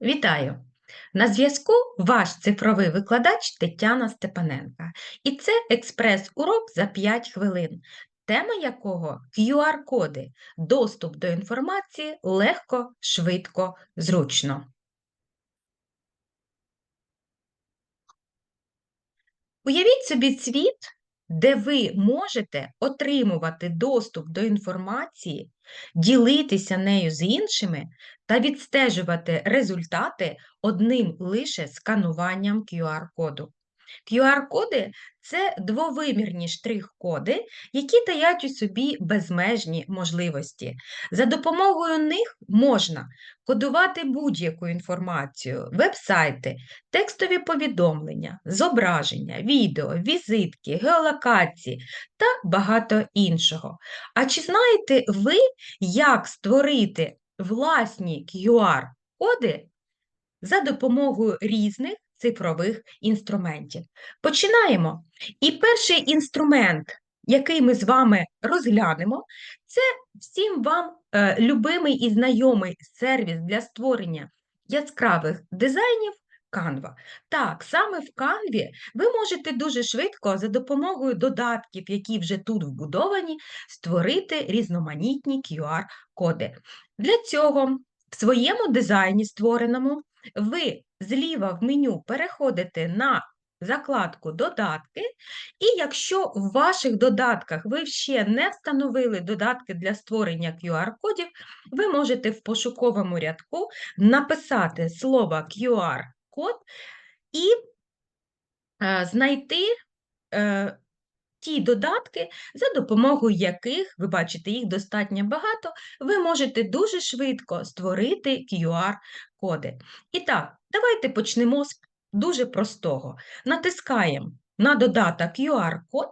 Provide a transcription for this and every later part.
Вітаю! На зв'язку ваш цифровий викладач Тетяна Степаненка. І це експрес-урок за 5 хвилин, тема якого QR-коди, доступ до інформації легко, швидко, зручно. Уявіть собі світ, де ви можете отримувати доступ до інформації, ділитися нею з іншими та відстежувати результати одним лише скануванням QR-коду. QR-коди це двовимірні штрих-коди, які таять у собі безмежні можливості. За допомогою них можна кодувати будь-яку інформацію, веб-сайти, текстові повідомлення, зображення, відео, візитки, геолокації та багато іншого. А чи знаєте ви, як створити власні QR-коди за допомогою різних цифрових інструментів? Починаємо. І перший інструмент, який ми з вами розглянемо, це всім вам е, любимий і знайомий сервіс для створення яскравих дизайнів Canva. Так, саме в Canva ви можете дуже швидко за допомогою додатків, які вже тут вбудовані, створити різноманітні QR-коди. Для цього в своєму дизайні створеному ви зліва в меню переходите на закладку Додатки, і якщо в ваших додатках ви ще не встановили додатки для створення QR-кодів, ви можете в пошуковому рядку написати слово QR-код і е, знайти е, ті додатки, за допомогою яких, ви бачите, їх достатньо багато, ви можете дуже швидко створити QR-коди. І так, давайте почнемо з дуже простого. Натискаємо на додаток QR-код,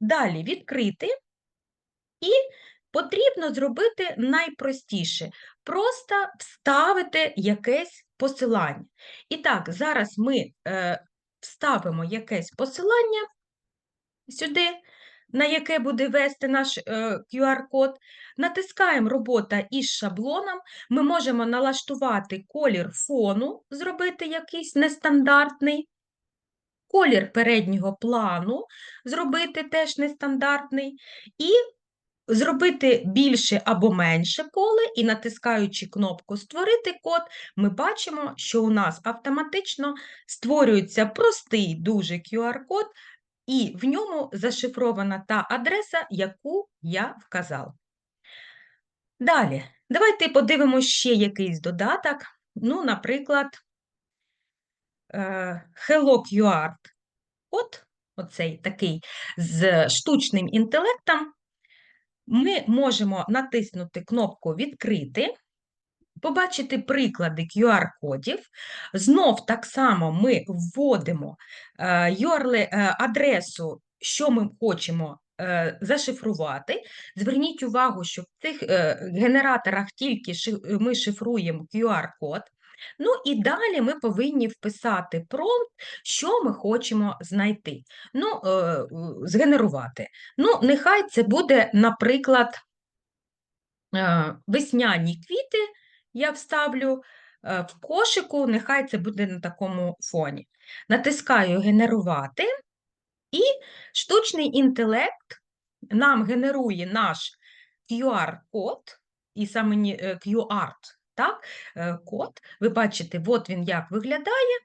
далі відкрити, і потрібно зробити найпростіше просто вставити якесь посилання. І так, зараз ми е, вставимо якесь посилання сюди, на яке буде вести наш е, QR-код, натискаємо робота із шаблоном, ми можемо налаштувати колір фону, зробити якийсь нестандартний, колір переднього плану, зробити теж нестандартний, і зробити більше або менше поле, і натискаючи кнопку Створити код, ми бачимо, що у нас автоматично створюється простий дуже QR-код, і в ньому зашифрована та адреса, яку я вказала. Далі, давайте подивимося ще якийсь додаток. Ну, наприклад, е, Hello QR. От оцей такий з штучним інтелектом. Ми можемо натиснути кнопку Відкрити, побачити приклади QR-кодів. Знов так само ми вводимо URL-адресу, що ми хочемо е, зашифрувати. Зверніть увагу, що в цих е, генераторах тільки ми шифруємо QR-код. Ну і далі ми повинні вписати промпт, що ми хочемо знайти, ну, е, згенерувати. Ну, нехай це буде, наприклад, весняні квіти я вставлю в кошику, нехай це буде на такому фоні. Натискаю Генерувати, і штучний інтелект нам генерує наш QR-код, і саме QR так, е, код. Ви бачите, от він як виглядає.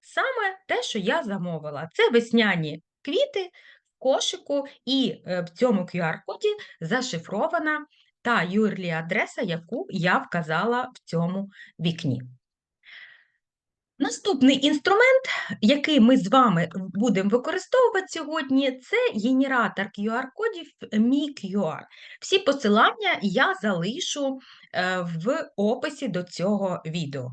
Саме те, що я замовила. Це весняні квіти в кошику, і е, в цьому QR-коді зашифрована та юрлі адреса, яку я вказала в цьому вікні. Наступний інструмент, який ми з вами будемо використовувати сьогодні, це генератор QR-кодів MiQR. Всі посилання я залишу е, в описі до цього відео.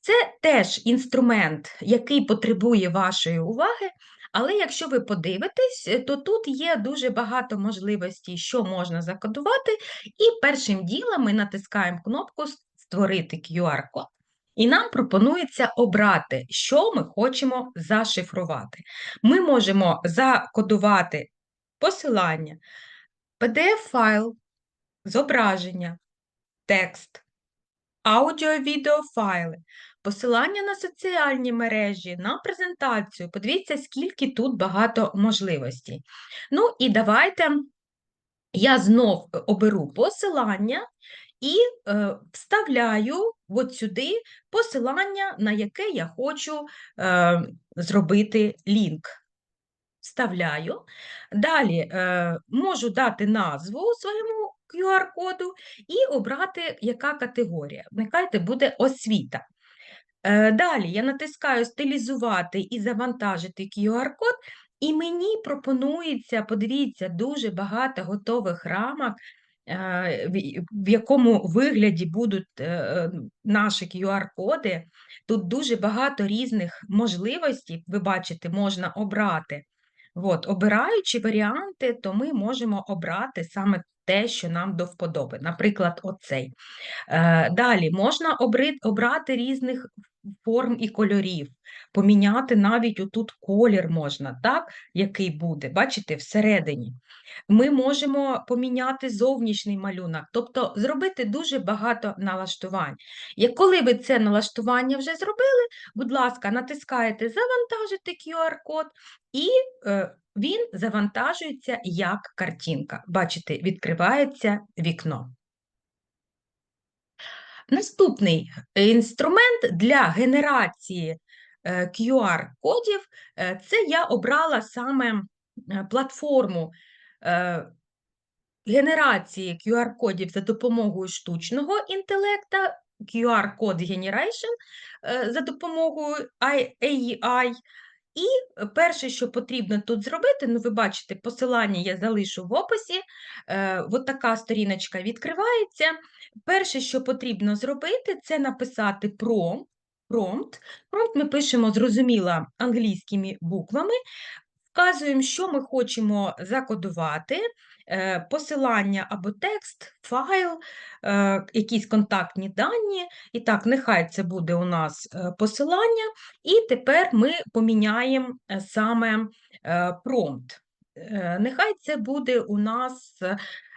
Це теж інструмент, який потребує вашої уваги, але якщо ви подивитесь, то тут є дуже багато можливостей, що можна закодувати, і першим ділом ми натискаємо кнопку Створити QR-код. І нам пропонується обрати, що ми хочемо зашифрувати. Ми можемо закодувати посилання, PDF-файл, зображення, текст, аудіо-відеофайли, посилання на соціальні мережі, на презентацію. Подивіться, скільки тут багато можливостей. Ну і давайте я знов оберу посилання і е, вставляю от сюди посилання, на яке я хочу е, зробити лінк. Вставляю. Далі е, можу дати назву своєму QR-коду і обрати, яка категорія. Нехай це буде освіта. Е, далі я натискаю стилізувати і завантажити QR-код, і мені пропонується, подивіться, дуже багато готових рамок, в- в якому вигляді будуть е, наші QR-коди. Тут дуже багато різних можливостей, ви бачите, можна обрати. От, обираючи варіанти, то ми можемо обрати саме те, що нам до вподоби. Наприклад, оцей. Е, Далі можна обрати різних форм і кольорів, поміняти навіть отут колір можна, так, який буде, бачите, всередині. Ми можемо поміняти зовнішній малюнок, тобто зробити дуже багато налаштувань. Як коли ви це налаштування вже зробили, будь ласка, натискаєте Завантажити QR-код і е, він завантажується як картинка. Бачите, відкривається вікно. Наступний інструмент для генерації е, QR-кодів е, це я обрала саме е, платформу е, генерації QR-кодів за допомогою штучного інтелекта, QR-код Generation е, за допомогою AI. І перше, що потрібно тут зробити, ну ви бачите, посилання я залишу в описі. Е, от така сторіночка відкривається. Перше, що потрібно зробити, це написати промпт. Промпт Промпт ми пишемо зрозуміло англійськими буквами, вказуємо, що ми хочемо закодувати, е, посилання або текст, файл, е, якісь контактні дані. І так, нехай це буде у нас е, посилання, і тепер ми поміняємо саме промпт. Нехай це буде у нас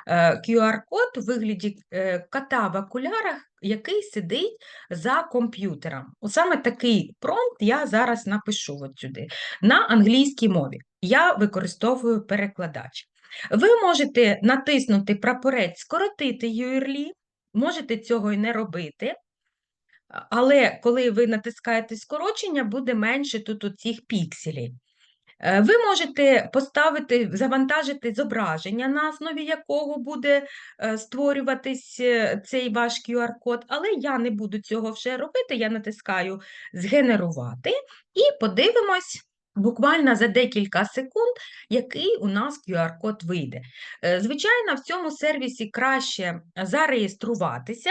QR-код у вигляді е, кота в окулярах, який сидить за комп'ютером. Саме такий промпт я зараз напишу сюди на англійській мові. Я використовую перекладач. Ви можете натиснути прапорець, скоротити URL, можете цього і не робити. Але коли ви натискаєте скорочення, буде менше тут оцих пікселів. Е, Ви можете поставити, завантажити зображення, на основі якого буде е, створюватись е, цей ваш QR-код, але я не буду цього вже робити. Я натискаю Згенерувати і подивимось. Буквально за декілька секунд, який у нас QR-код вийде. Е, Звичайно, в цьому сервісі краще зареєструватися,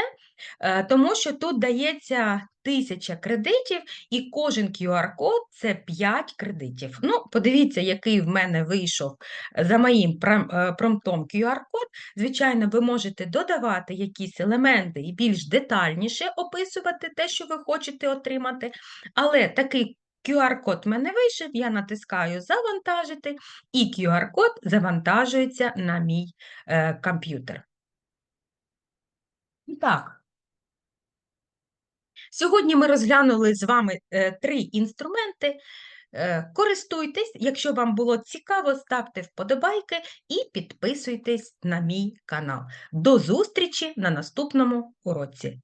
е, тому що тут дається тисяча кредитів, і кожен QR-код це 5 кредитів. Ну, подивіться, який в мене вийшов за моїм е, промптом QR-код. Звичайно, ви можете додавати якісь елементи і більш детальніше описувати те, що ви хочете отримати, але такий QR-код в мене вийшов, я натискаю Завантажити, і QR-код завантажується на мій е, комп'ютер. І так, сьогодні ми розглянули з вами е, три інструменти. Е, Користуйтесь, якщо вам було цікаво, ставте вподобайки і підписуйтесь на мій канал. До зустрічі на наступному уроці.